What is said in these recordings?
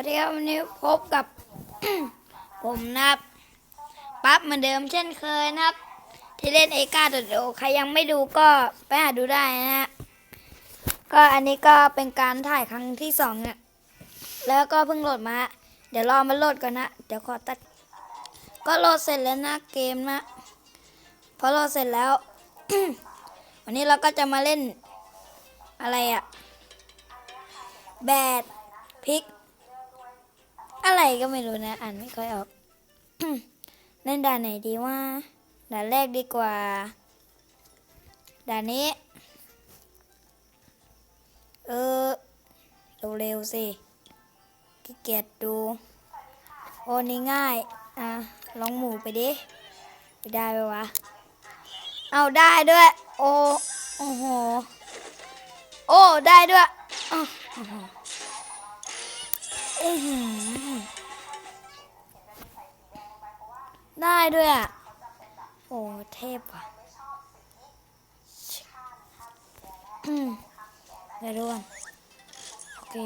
วัสดีครับวันนี้พบกับ ผมนะครับปั๊บเหมือนเดิมเช่นเคยนะครับ ที่เล่นเอกาโดดโดใครยังไม่ดูก็ไปหาดูได้นะฮะก็อันนี้ก็เป็นการถ่ายครั้งที่สองเนี่ยแล้วก็เพิ่งโหลดมา เดี๋ยวรอมาโหลดก่อนนะเดี๋ยวขอตัด ก็โหลดเสร็จแล้วนะเกมนะพอโหลดเสร็จแล้ว วันนี้เราก็จะมาเล่นอะไรอะแบดพิก อะไรก็ไม่รู้นะ อ่านไม่ค่อยออก เล่นด่านไหนดีว่าด่านแรกดีกว่า ด่านนี้ เออเร็วๆสิขี้เกียจดู โอ้นี่ง่าย อะ ลองหมูไปดิ ไปได้ไหมวะ เอาได้ด้วย โอ้ โอ้โห โอ้ ได้ด้วย อ้าวโอ้โหอื้อหือ ได้ด้วยอะ โอ้เทพว่ะอืมเดี๋ยวนโอเค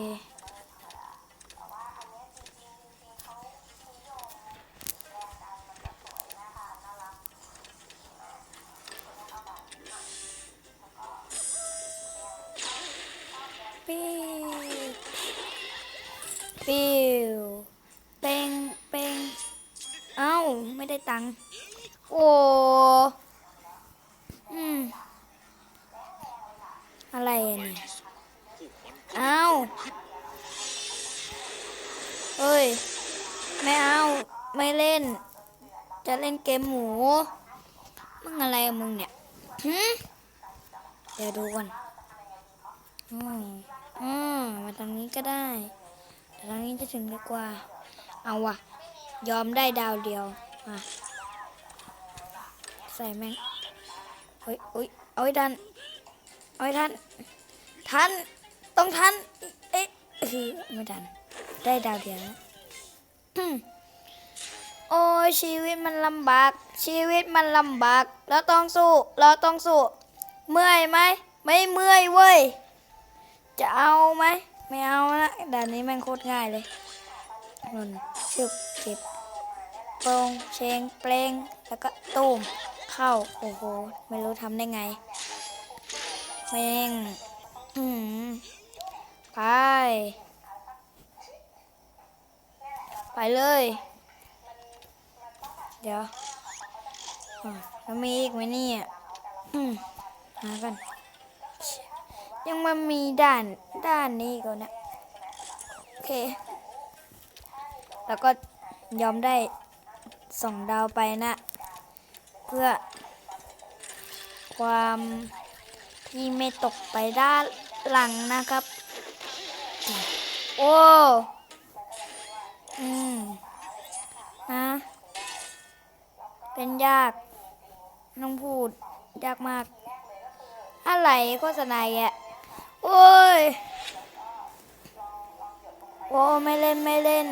ไม่ได้ตังค์โอ้อืมอะไรเนี่ยเอ้าเอ้ย ไม่เอา ไม่เล่น จะเล่นเกมหมู มึงอะไรมึงเนี่ยหืมเดี๋ยวดูก่อนอืมอืมมาทางนี้ก็ได้แต่ทางนี้จะถึงดีกว่า เอาวะ ยอมได้ดาวเดียวมาใส่แม่งเฮ้ยเฮ้ยเอาไว้ทันเอาไว้ทันทันต้องทันเอ๊ะคือไม่ทันได้ดาวเดียวแล้วโอ้ยชีวิตมันลำบาก ชีวิตมันลำบาก เราต้องสู้ เราต้องสู้ เมื่อยไหม ไม่เมื่อยเว้ย จะเอาไหม ไม่เอาละด่านนี้แม่งโคตรง่ายเลยนนชึบเก็บ โปรงเชงเปลงแล้วก็ตูมเข้า โอ้โห ไม่รู้ทำได้ไงแม่งอืมไป ไปเลย เดี๋ยวแล้วมีอีกไหมเนี่ยอืมหากัน ยังมามีด่านด้านนี้ก่อนนะ โอเค แล้วก็ยอมได้ สองดาวไปนะ เพื่อ ความที่ไม่ตกไปด้านหลังนะครับ โอ้ อืมนะเป็นยากน้องพูด ยากมาก อะไรโฆษณาแกะโอ้ย โอ้ ไม่เล่นไม่เล่น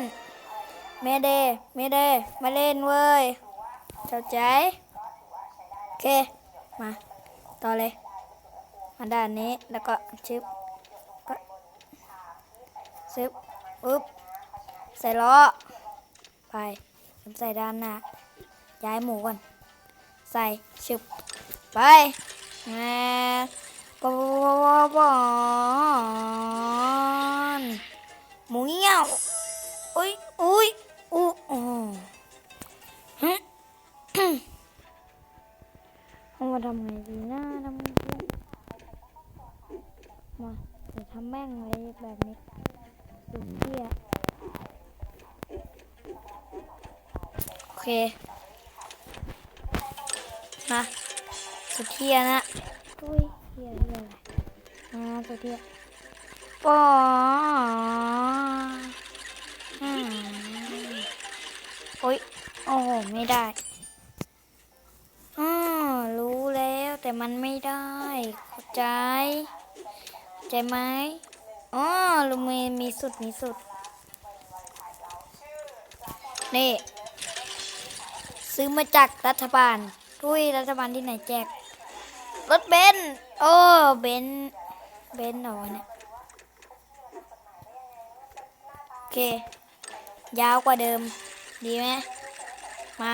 ไม่เดไม่เดมาเล่นเว้ยเข้าใจโอเค มา ต่อเลย มาด้านนี้แล้วก็ชึบก็ชึบปึ๊บใส่ล้อ ไปผมใส่ด้านหน้า ย้ายหมูก่อน ใส่ชึบไปแม่ปอบอน เดี๋ยวทำแม่งเลยแบบนี้สุดเที่ยโอเคมาสุดเที่ยนะอุ้ยเฮียเฮียอะไรอ่าตัวเทียปออืมโอ้ยโอ้โหไม่ได้อือรู้แล้วแต่มันไม่ได้ เข้าใจเข้าใจไหม อ๋อลุงเมย์มีสุดมีสุด นี่ ซื้อมาจากรัฐบาลทุยรัฐบาลที่ไหนแจก รถเบนซ์โอ้เบนซ์เบนซ์เหรอวะเนี่ยเค ยาวกว่าเดิม ดีไหมมา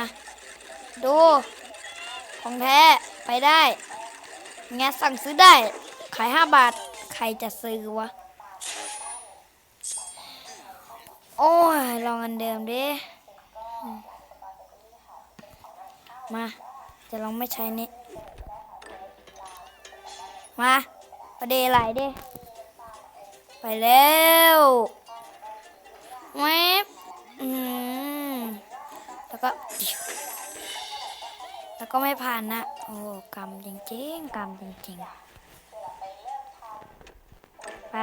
ดู ของแท้ ไปได้งานสั่งซื้อได้ ขายห้าบาท ใครจะซื้อวะ โอ้ย ลองอันเดิมดิมา จะลองไม่ใช้นี่มาประเดไหลดิไปแล้วแวบอืมแล้วก็ แล้วก็ไม่ผ่านนะ โอ้กรรมจริงๆกรรมจริงๆ ไป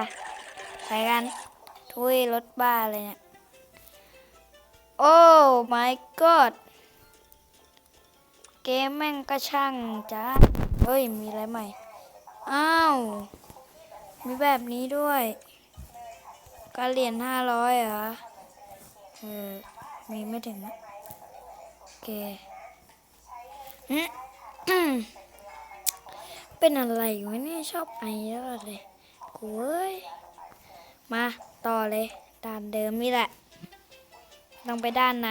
ไปกัน ทุยรถบ้าเลยเนี่ย โอ้ my god เกมแม่งก็ช่างจ้าเฮ้ย มีอะไรใหม่ อ้าว มีแบบนี้ด้วยก็เหรียญห้าร้อยเหรอ เออ มีไม่ถึงนะโอเค เป็นอะไรวะเนี่ยชอบไอแล้วเลยกูเอ้ย มา ต่อเลยด่านเดิมนี่แหละ ต้องไปด้านไหน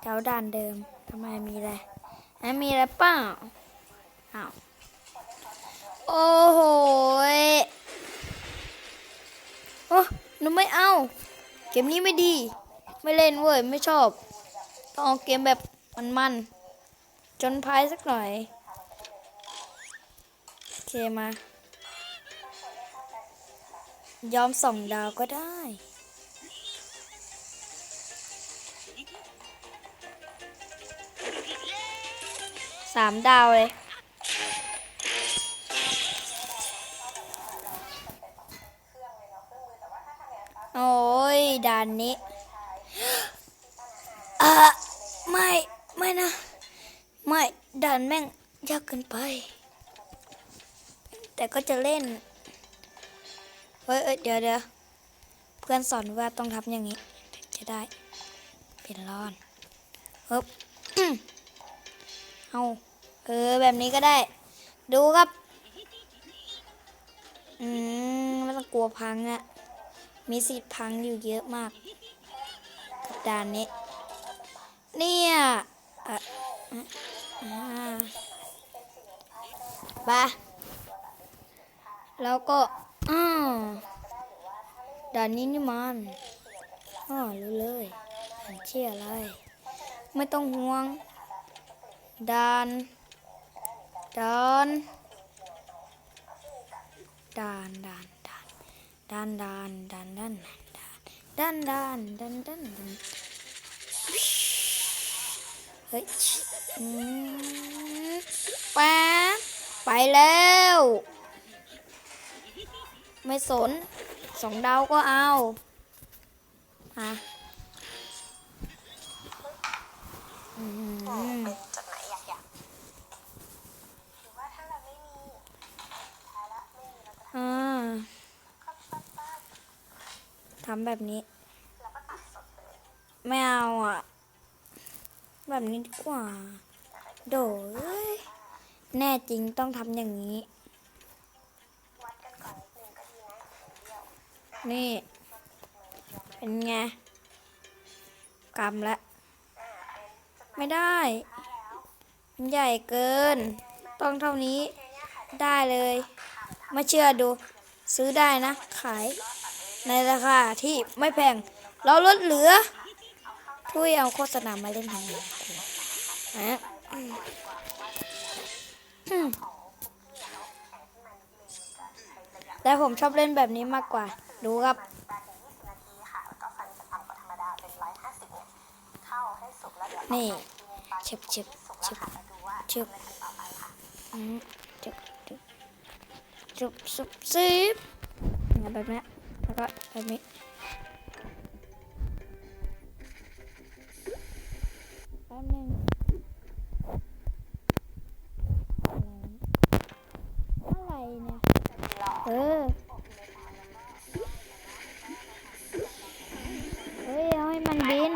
แถวด่านเดิมทำไมมีอะไรไม่มีอะไรเปล่าอ้าวโอ้โหโอ้หนูไม่เอา เกมนี้ไม่ดี ไม่เล่นเว้ย ไม่ชอบ ต้องเอาเกมแบบมันๆ จนพายสักหน่อย โอเคมา ยอมส่องดาวก็ได้ สามดาวเลย โอ้ยด่านนี้อะไม่ไม่นะ ไม่ด่านแม่งยากเกินไป แต่ก็จะเล่น เฮ้ยเดี๋ยวเดี๋ยวเพื่อนสอนว่าต้องทำอย่างนี้ จะได้เป็นรอนเฮึบเอา เออแบบนี้ก็ได้ ดูครับ อืมไม่ต้องกลัวพังอะมีสิทธิ์พังอยู่เยอะมากกับด่านนี้ เนี่ยอะอะอ่าไปแล้วก็อ้าวด่านนี้นี่มันอ๋อรู้เลยมันเชื่ออะไร ไม่ต้องห่วงด่าน ดานดานดานดานดานดานดานดานดานดานดานดานดานเฮ้ยป๊าไปแล้ว ไม่สนสองดาวก็เอาฮะอืม จดหมายอยากอยากหรือว่าถ้าเราไม่มีท้ายละไม่มีเราจะ อ่า ปั๊บปั๊บปั๊บ ทำแบบนี้ ไม่เอาอะ แบบนี้ดีกว่า โดเอ้ยแน่จริงต้องทำอย่างนี้ นี่ เป็นไงกำละอ่าเป็นจดหมายไม่ได้ มันใหญ่เกิน ต้องเท่านี้ได้เลยไม่เชื่อดู ซื้อได้นะ ขาย ในราคาที่ไม่แพง เราลดเหลือทุยเอาโฆษณามาเล่นทำไมนะแต่ผมชอบเล่นแบบนี้มากกว่า ดูครับแปดถึงยี่สิบนาทีค่ะแล้วก็ฟันจะต่ำกว่าธรรมดาเป็นร้อยห้าสิบเนี่ยเข้าให้สุกแล้วเชึบชึบสุกชึแล้วบค่ะมาดูว่าชึบทำอะไรกันต่อไปค่ะอืมจุบจุบจุบซุบซิบแบบนี้ ก็แบบนี้แป๊บนึงอะไรเนี่ยเออเฮ้ยเอาให้มันบิน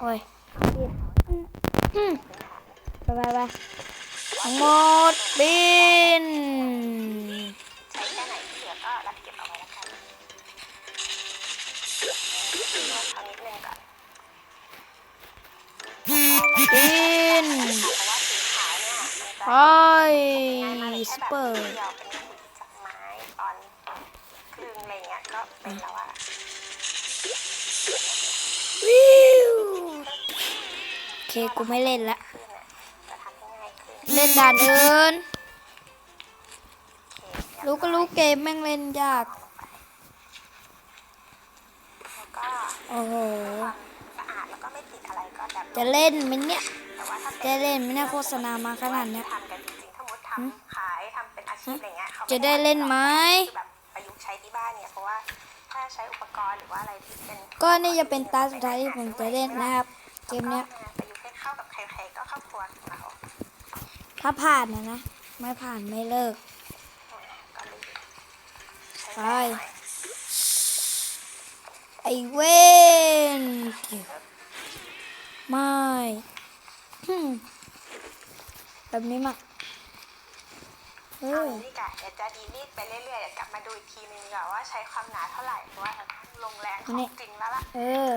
โอ้ย ไปไปไปหมดบินบินไปสเปอร์ยก็เป็นแเคกูไม่เล่นละขึ้นอะจะทำให้ง่ายขึ้นเล่นด่านอื่นโอเครู้ก็รู้เกมแม่งเล่นยากแล้วก็โอ้โหความสะอาดแล้วก็ไม่ติดอะไรก็แบบจะเล่นไหมเนี่ยแต่ว่าถ้าเป็จะนเล่นไหมเนี่ยโฆษณามาขนาดเนี้ยทำกันจริงๆถ้ามุดทำขายทำเป็นอาชีพอะไรเงี้ยเขาม่จะได้เล่นไหมคือแบบประยุกต์ใช้ที่บ้านเนี่ยเพราะว่าถ้าใช้อุปกรณ์หรือว่าอะไรที่เป็นก็นี่จะเป็นตาสุดท้ายที่ผมจะเล่นนะครับ เกมเนี้ย ถ้าผ่านนะนะ ไม่ผ่านไม่เลิกก็เลยใช้ไปได้หน่อยไอเวนไม่ฮึ่มแบบนี้มาเอเอาออย่างนี้ดีกว่าเดี๋ยวจะดีลีดไปเรื่อยๆเดี๋ยวกลับมาดูอีกทีนึงดีกว่าว่าใช้ความหนาเท่าไหร่เพราะว่าเราต้องลงแรงของจริงแล้วล่ะ เออ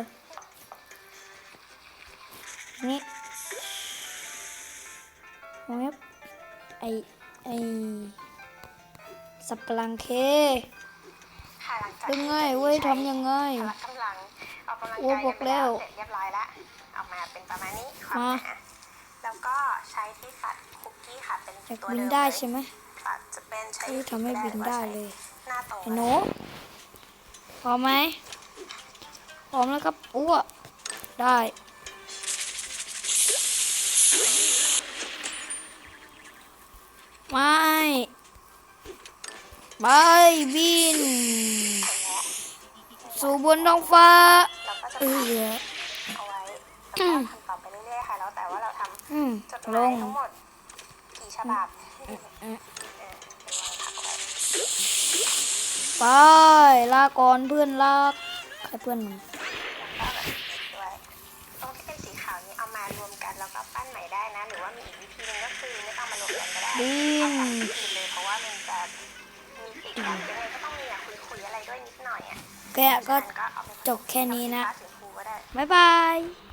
นี่ มองเนี้ยไอไอสับปะรังเคค่ะหลังจากยังไงที่เว้ยใช้ทำยังไงพละกำลังออกกำลังโอ้กายบอกกันไปแล้แล้ววเสร็จเรียบร้อยแล้วออกมาเป็นประมาณนี้ความมาหนาแล้วก็ใช้ที่ตัดคุกกี้ค่ะเป็นอยากตัวบินเดิมได้เลยใช่ไหมตัดจะเป็นใช้ที่ทำให้บินได้เลยหน้าตรงไอ้หนูพร้อมไหมพร้อมแล้วครับอ้วได้ ไม่ไปบิน สู่บนท้องฟ้าเราก็จะเออเอาไว้แล้วก็ทำต่อไปเรื่อยๆค่ะแล้วแต่ว่าเราทำอืมจดหลมายงทั้งหมดกี่ฉบับเออเออเดี๋ยววางผักเอาไว้ไปลาก่อนเพื่อนรักใครเพื่อนมึง บินเอาแบบอื่นเลยเพราะว่ามันจะมีปีกกันยังไงก็ต้องมีอะคุยๆอะไรด้วยนิดหน่อยอะแกะก็งั้นเอาไปจบแค่นี้นะสีฟ้าสีชมพูก็ได้บ๊ายบาย